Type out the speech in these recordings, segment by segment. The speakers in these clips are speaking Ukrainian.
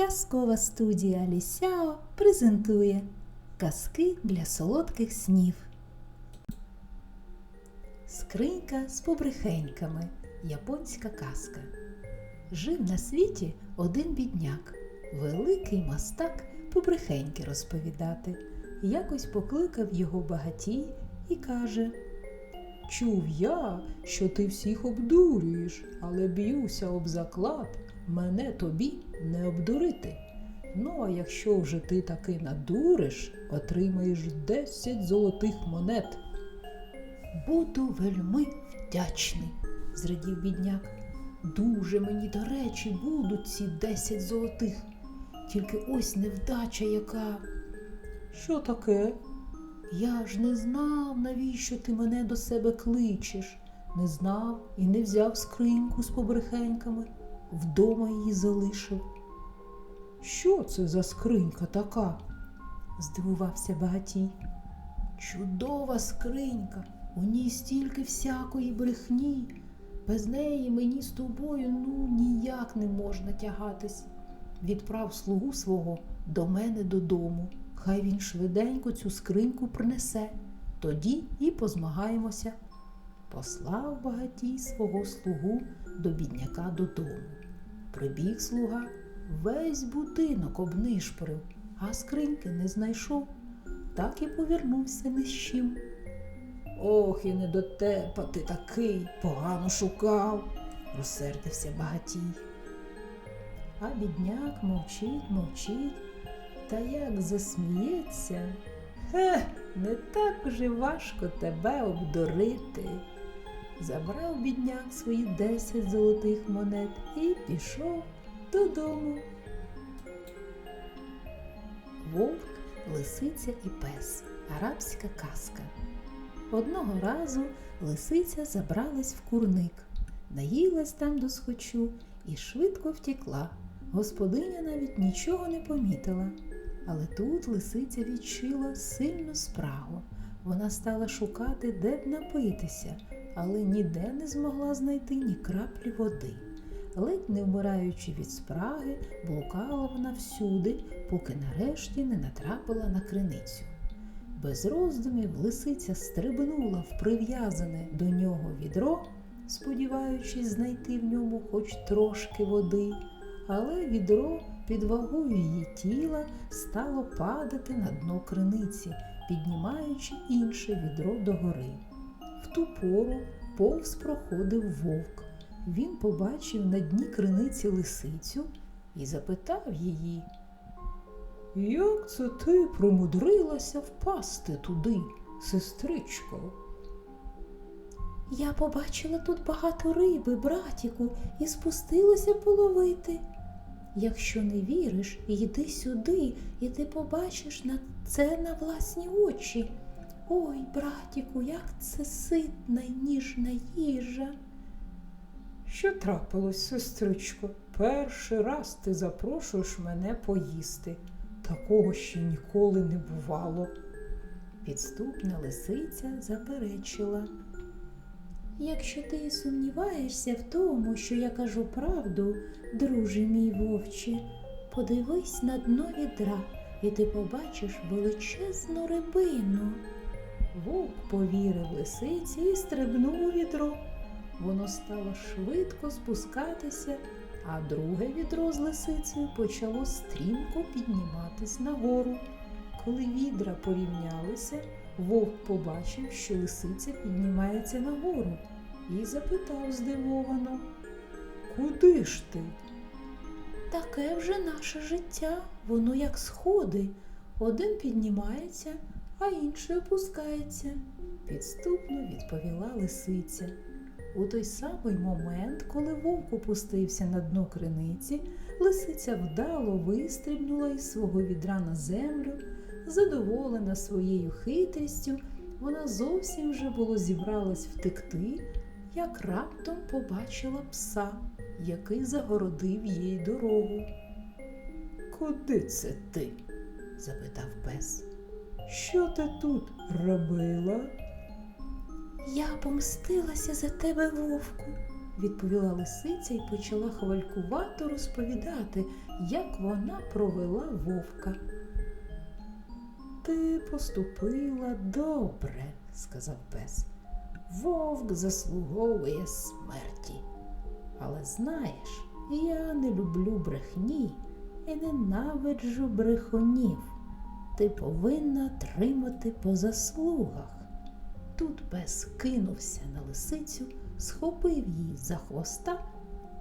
Казкова студія Лісяо презентує Казки для солодких снів. Скринька з побрехеньками. Японська казка. Жив на світі один бідняк, великий мастак побрехеньки розповідати. Якось покликав його багатій і каже Чув я, що ти всіх обдурюєш, але б'юся об заклад, мене тобі не обдурити. Ну, а якщо вже ти таки надуриш, отримаєш 10 золотих монет. Буду вельми вдячний, зрадів бідняк. Дуже мені до речі будуть ці 10 золотих. Тільки ось невдача яка. Що таке? Я ж не знав, навіщо ти мене до себе кличеш. Не знав і не взяв скриньку з побрехеньками, вдома її залишив. Що це за скринька така? здивувався багатій. Чудова скринька, у ній стільки всякої брехні. Без неї мені з тобою ну ніяк не можна тягатись. Відправ слугу свого до мене додому. Хай він швиденько цю скриньку принесе, тоді і позмагаємося. Послав багатій свого слугу до бідняка додому. Прибіг слуга, весь будинок обнишпорив, а скриньки не знайшов, так і повернувся ні з чим. Ох, і не дотепа ти такий, погано шукав, розсердився багатій. А бідняк мовчить, мовчить, та як засміється. Хе, не так вже важко тебе обдурити. Забрав бідняк свої десять золотих монет і пішов додому. Вовк, лисиця і пес. Арабська казка. Одного разу лисиця забралась в курник, наїлась там до схочу і швидко втекла. Господиня навіть нічого не помітила. Але тут лисиця відчула сильну спрагу. Вона стала шукати, де б напитися, але ніде не змогла знайти ні краплі води. Ледь не вмираючи від спраги, блукала вона всюди, поки нарешті не натрапила на криницю. Без роздумів лисиця стрибнула в прив'язане до нього відро, сподіваючись знайти в ньому хоч трошки води, але відро під вагою її тіла стало падати на дно криниці, піднімаючи інше відро догори. В ту пору повз проходив вовк. Він побачив на дні криниці лисицю і запитав її. Як це ти примудрилася впасти туди, сестричко? Я побачила тут багато риби, братіку, і спустилася половити. Якщо не віриш, йди сюди, і ти побачиш на це на власні очі. Ой, братіку, як це ситна й ніжна їжа. Що трапилось, сестричко? Перший раз ти запрошуєш мене поїсти. Такого ще ніколи не бувало. Підступна лисиця заперечила. Якщо ти сумніваєшся в тому, що я кажу правду, друже мій вовче, подивись на дно відра, і ти побачиш величезну рибину. Вовк повірив лисиці і стрибнув у відро. Воно стало швидко спускатися, а друге відро з лисицею почало стрімко підніматись нагору. Коли відра порівнялися, вовк побачив, що лисиця піднімається нагору, і запитав здивовано Куди ж ти? Таке вже наше життя, воно як сходи. Один піднімається, а інший опускається, підступно відповіла лисиця. У той самий момент, коли вовк опустився на дно криниці, лисиця вдало вистрибнула із свого відра на землю. Задоволена своєю хитрістю, вона зовсім вже було зібралась втекти, як раптом побачила пса, який загородив їй дорогу. Куди це ти? запитав пес. Що ти тут робила? Я помстилася за тебе, вовку, відповіла лисиця і почала хвалькувато розповідати, як вона провела вовка. Ти поступила добре, сказав пес. Вовк заслуговує смерті. Але знаєш, я не люблю брехні і ненавиджу брехунів. Ти повинна тримати по заслугах. Тут пес кинувся на лисицю, схопив її за хвоста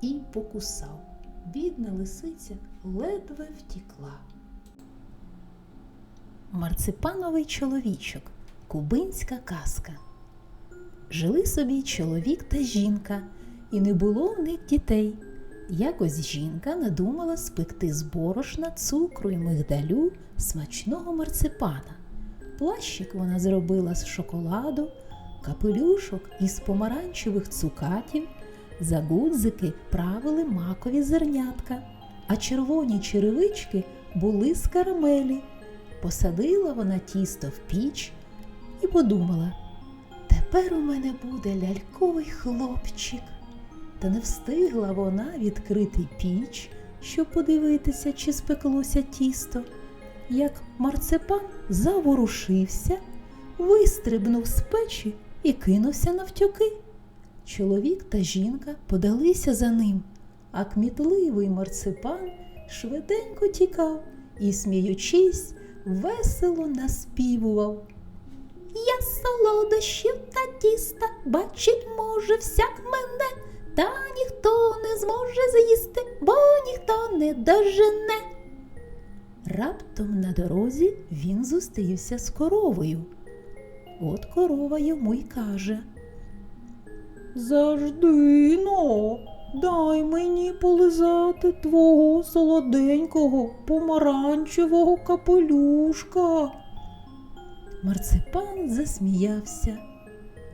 і покусав. Бідна лисиця ледве втікла. Марципановий чоловічок. Кубинська казка. Жили собі чоловік та жінка, і не було в них дітей. Якось жінка надумала спекти з борошна, цукру і мигдалю смачного марципана. Плащик вона зробила з шоколаду, капелюшок із помаранчевих цукатів, за гудзики правили макові зернятка, а червоні черевички були з карамелі. Посадила вона тісто в піч і подумала, тепер у мене буде ляльковий хлопчик. Та не встигла вона відкрити піч, щоб подивитися, чи спеклося тісто, як марципан заворушився, вистрибнув з печі і кинувся навтюки. Чоловік та жінка подалися за ним, а кмітливий марципан швиденько тікав і, сміючись, весело наспівував. Я солодощів та тіста бачить може всяк мене, та ніхто не зможе з'їсти, бо ніхто не дожене. Раптом на дорозі він зустрівся з коровою. От корова йому й каже. Завжди но, дай мені полизати твого солоденького помаранчевого капелюшка. Марципан засміявся.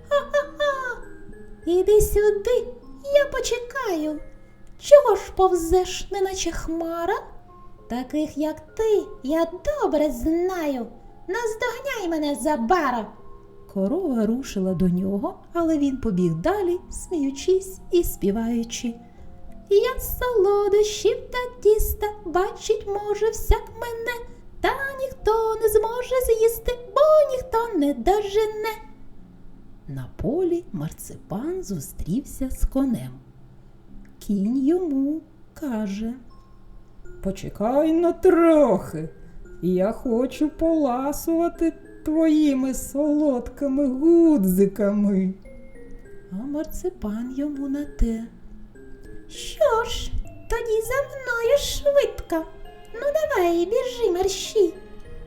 Ха-ха-ха, іди сюди, я почекаю. Чого ж повзеш, неначе хмара? Таких, як ти, я добре знаю. Наздогняй мене забара. Корова рушила до нього, але він побіг далі, сміючись і співаючи. Я солодощів та тіста бачить може всяк мене, та ніхто не зможе з'їсти, бо ніхто не дожене. На полі марципан зустрівся з конем. Кінь йому каже Почекай на трохи, я хочу поласувати твоїми солодкими гудзиками. А марципан йому на те. Що ж, тоді за мною швидко. Ну давай, біжи мерщій.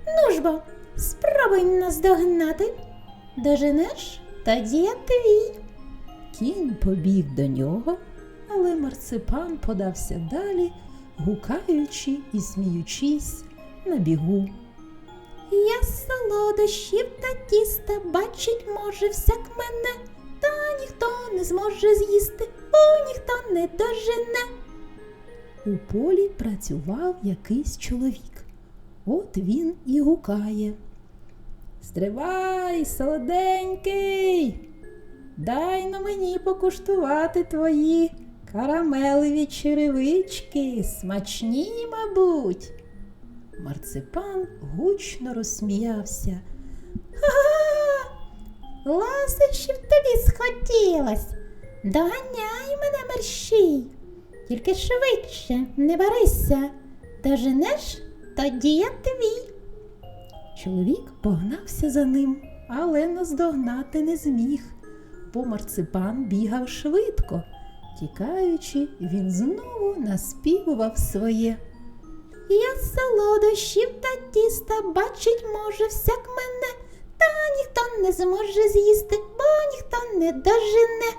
Ну ж бо, спробуй наздогнати. Доженеш, тоді я твій. Кінь побіг до нього, але марципан подався далі, гукаючи і сміючись на бігу. Я солодощів та тіста бачить може всяк мене, та ніхто не зможе з'їсти, бо ніхто не дожене. У полі працював якийсь чоловік. От він і гукає. Стривай, солоденький, дай на мені покуштувати твої карамелеві черевички, смачні, мабуть. Марципан гучно розсміявся. Ха-ха! Ласощів тобі схотілось. Доганяй мене мерщій. Тільки швидше не барися. Доженеш, тоді я твій. Чоловік погнався за ним, але наздогнати не зміг, бо марципан бігав швидко. Тікаючи, він знову наспівував своє. Я солодощів та тіста бачить може всяк мене, та ніхто не зможе з'їсти, бо ніхто не дожене.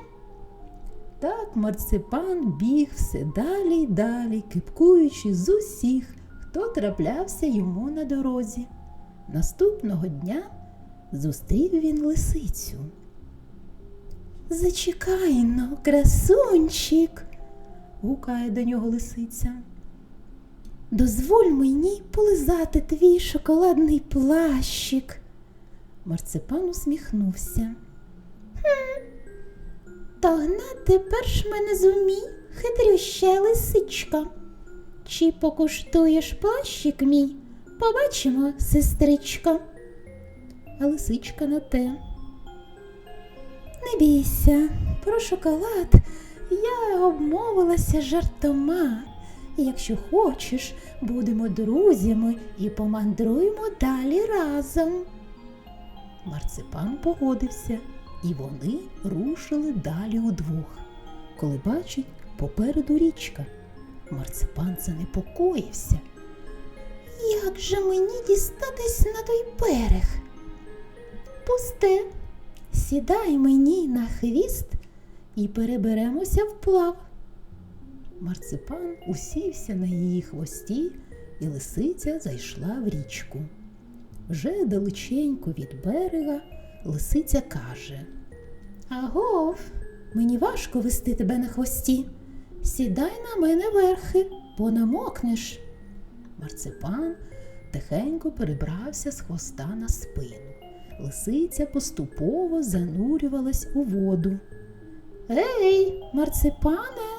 Так марципан біг все далі й далі, кипкуючи з усіх, хто траплявся йому на дорозі. Наступного дня зустрів він лисицю. Зачекай но, красунчик, гукає до нього лисиця. Дозволь мені полизати твій шоколадний плащик. Марципан усміхнувся. Хм, То гнати перш мене зумій, хитрюща лисичка. Чи покуштуєш плащик мій? Побачимо, сестричко. А лисичка на те. Не бійся, про шоколад я обмовилася жартома. Якщо хочеш, будемо друзями і помандруємо далі разом. Марципан погодився, і вони рушили далі удвох. Коли бачить, попереду річка. Марципан занепокоївся. Як же мені дістатись на той берег? Пусте, сідай мені на хвіст і переберемося вплав. Марципан усівся на її хвості, і лисиця зайшла в річку. Вже далеченько від берега лисиця каже Агов, мені важко вести тебе на хвості. Сідай на мене верхи, бо намокнеш. Марципан тихенько перебрався з хвоста на спину. Лисиця поступово занурювалась у воду. Ей, марципане,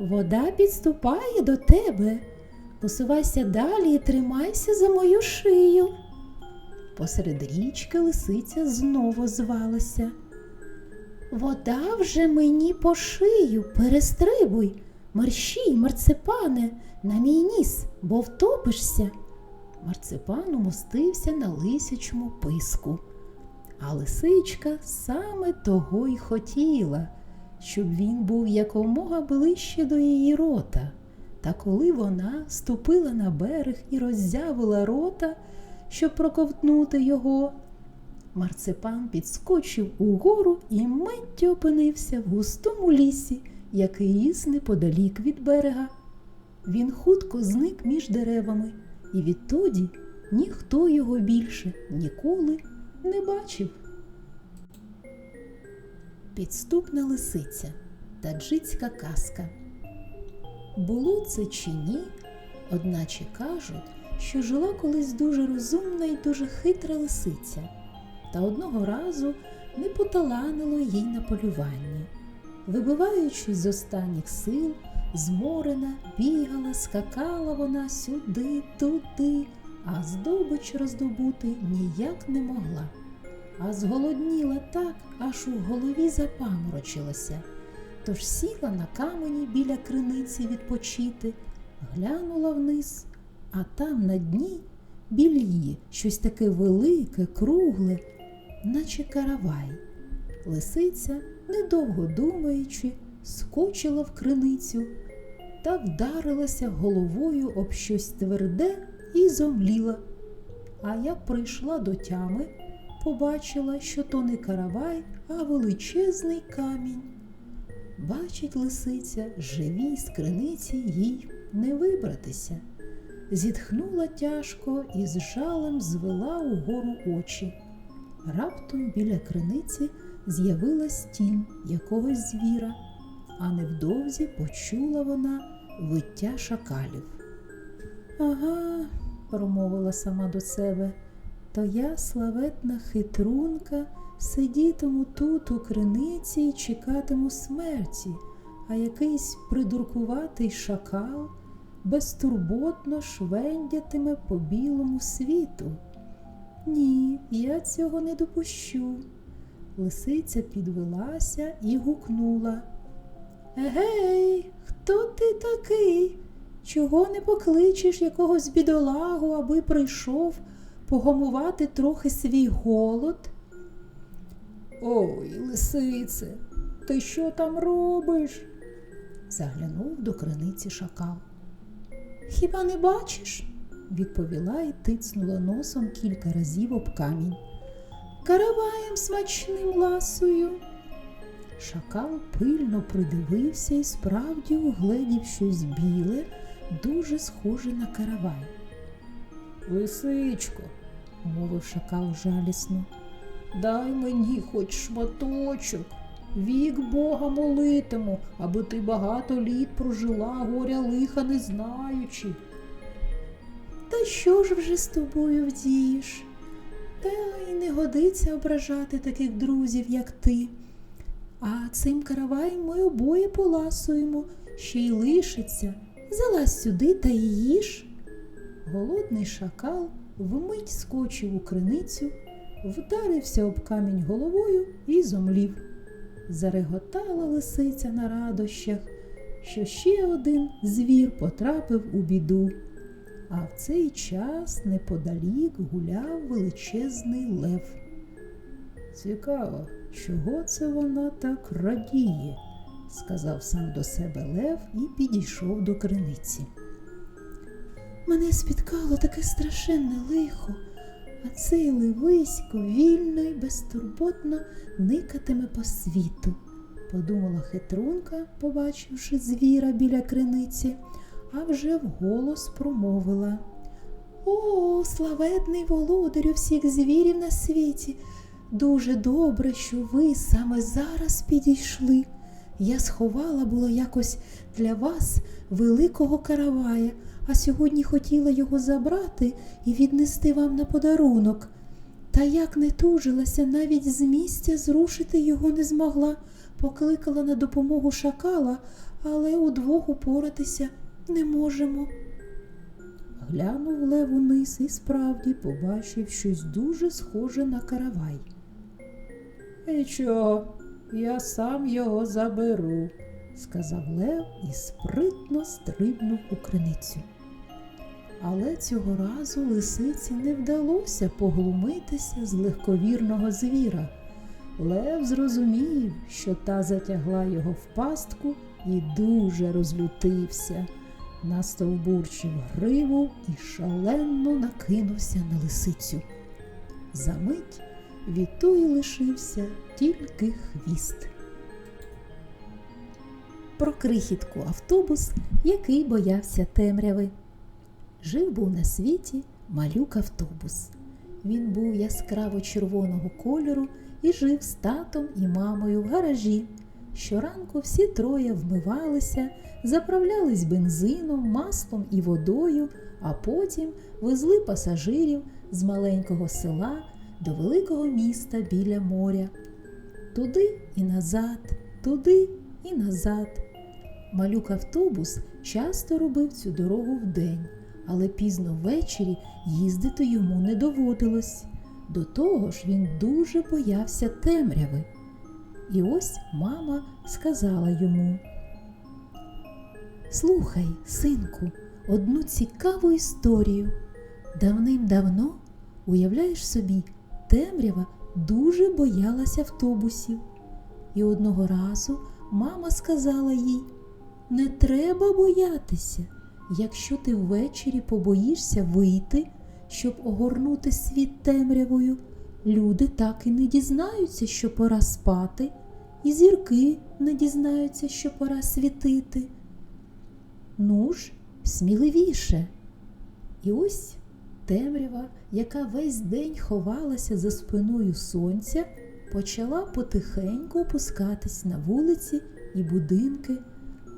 вода підступає до тебе. Посувайся далі і тримайся за мою шию. Посеред річки лисиця знову звалася. Вода вже мені по шию, перестрибуй, мерщій, марципане, на мій ніс, бо втопишся. Марципан умостився на лисячому писку. А лисичка саме того й хотіла, щоб він був якомога ближче до її рота. Та коли вона ступила на берег і роззявила рота, щоб проковтнути його, марципан підскочив угору і миттю опинився в густому лісі, який ріс неподалік від берега. Він хутко зник між деревами, і відтоді ніхто його більше ніколи не бачив. Підступна лисиця таджицька казка. Було це чи ні, одначе кажуть, що жила колись дуже розумна і дуже хитра лисиця, та одного разу не поталанило їй на полюванні. Вибиваючись з останніх сил, зморена, бігала, скакала вона сюди, туди, а здобич роздобути ніяк не могла. А зголодніла так, аж у голові запаморочилася. Тож сіла на камені біля криниці відпочити, глянула вниз, а там на дні біля щось таке велике, кругле, наче каравай. Лисиця, недовго думаючи, скочила в криницю та вдарилася головою об щось тверде і зомліла. А як прийшла до тями, побачила, що то не каравай, а величезний камінь. Бачить лисиця, живій з криниці їй не вибратися. Зітхнула тяжко і з жалем звела угору очі. Раптом біля криниці з'явилась тінь якогось звіра, а невдовзі почула вона виття шакалів. Ага, промовила сама до себе, то я славетна хитрунка сидітиму тут у криниці і чекатиму смерті, а якийсь придуркуватий шакал безтурботно швендятиме по білому світу. Ні, я цього не допущу. Лисиця підвелася і гукнула. Егей, хто ти такий? Чого не покличеш якогось бідолагу, аби прийшов погамувати трохи свій голод? Ой, лисице, ти що там робиш? заглянув до криниці шакал. Хіба не бачиш? відповіла і тицнула носом кілька разів об камінь. Караваєм смачним ласою. Шакал пильно придивився і справді угледів щось біле, дуже схоже на каравай. Лисичко, мовив шакал жалісно, дай мені хоч шматочок. Вік Бога молитиму, аби ти багато літ прожила горя лиха не знаючи. Та що ж вже з тобою вдієш? Та й не годиться ображати таких друзів, як ти. А цим караваєм ми обоє поласуємо, ще й лишиться. Залазь сюди та їж. Голодний шакал вмить скочив у криницю, вдарився об камінь головою і зомлів. Зареготала лисиця на радощах, що ще один звір потрапив у біду. А в цей час неподалік гуляв величезний лев. Цікаво, чого це вона так радіє, сказав сам до себе Лев і підійшов до криниці. Мене спіткало таке страшенне лихо, а цей левисько вільно й безтурботно никатиме по світу, подумала хитрунка, побачивши звіра біля криниці, а вже вголос промовила. О, славетний володарю всіх звірів на світі! Дуже добре, що ви саме зараз підійшли. Я сховала було якось для вас великого каравая, а сьогодні хотіла його забрати і віднести вам на подарунок. Та як не тужилася, навіть з місця зрушити його не змогла, покликала на допомогу шакала, але удвох упоратися не можемо. Глянув лев униз і справді побачив щось дуже схоже на каравай. Нічого, я сам його заберу, сказав Лев і спритно стрибнув у криницю. Але цього разу лисиці не вдалося поглумитися з легковірного звіра. Лев зрозумів, що та затягла його в пастку і дуже розлютився. Настовбурчив гриву і шалено накинувся на лисицю. Замить від тої лишився тільки хвіст. Про крихітку автобус, який боявся темряви. Жив був на світі малюк автобус. Він був яскраво червоного кольору і жив з татом і мамою в гаражі. Щоранку всі троє вмивалися, заправлялись бензином, маслом і водою, а потім везли пасажирів з маленького села до великого міста біля моря. Туди і назад, туди і назад. Малюк автобус часто робив цю дорогу вдень, але пізно ввечері їздити йому не доводилось. До того ж він дуже боявся темряви. І ось мама сказала йому: Слухай, синку, одну цікаву історію. Давним-давно, уявляєш собі, темрява дуже боялась автобусів. І одного разу мама сказала їй: Не треба боятися, якщо ти ввечері побоїшся вийти, щоб огорнути світ темрявою, люди так і не дізнаються, що пора спати, і зірки не дізнаються, що пора світити. Ну ж, сміливіше. І ось темрява, яка весь день ховалася за спиною сонця, почала потихеньку опускатись на вулиці і будинки.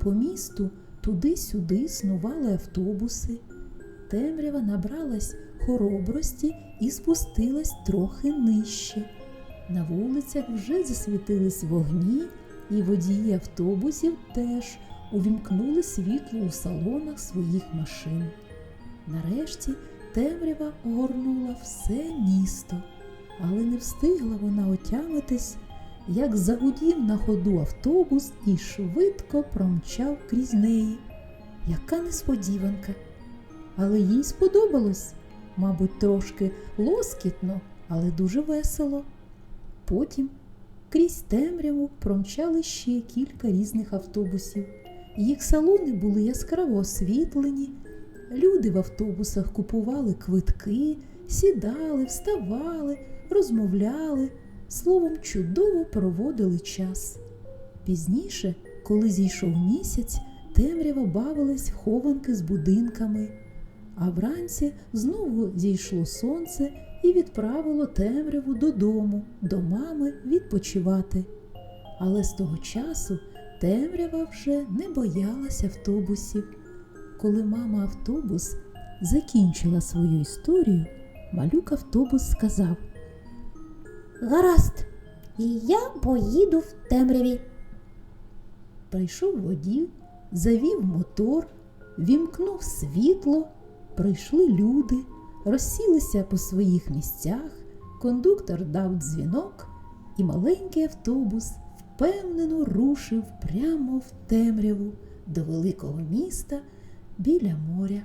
По місту туди-сюди снували автобуси. Темрява набралась хоробрості і спустилась трохи нижче. На вулицях вже засвітились вогні, і водії автобусів теж увімкнули світло у салонах своїх машин. Нарешті темрява огорнула все місто, але не встигла вона отямитись, як загудів на ходу автобус і швидко промчав крізь неї. Яка несподіванка! Але їй сподобалось, мабуть, трошки лоскітно, але дуже весело. Потім крізь темряву промчали ще кілька різних автобусів. Їх салони були яскраво освітлені. Люди в автобусах купували квитки, сідали, вставали, розмовляли, словом, чудово проводили час. Пізніше, коли зійшов місяць, темрява бавилась в хованки з будинками, а вранці знову зійшло сонце і відправило темряву додому, до мами відпочивати. Але з того часу темрява вже не боялась автобусів. Коли мама автобус закінчила свою історію, малюк автобус сказав: Гаразд, І я поїду в темряві. Прийшов водій, завів мотор, вімкнув світло, прийшли люди, розсілися по своїх місцях, кондуктор дав дзвінок, і маленький автобус впевнено рушив прямо в темряву до великого міста біля моря.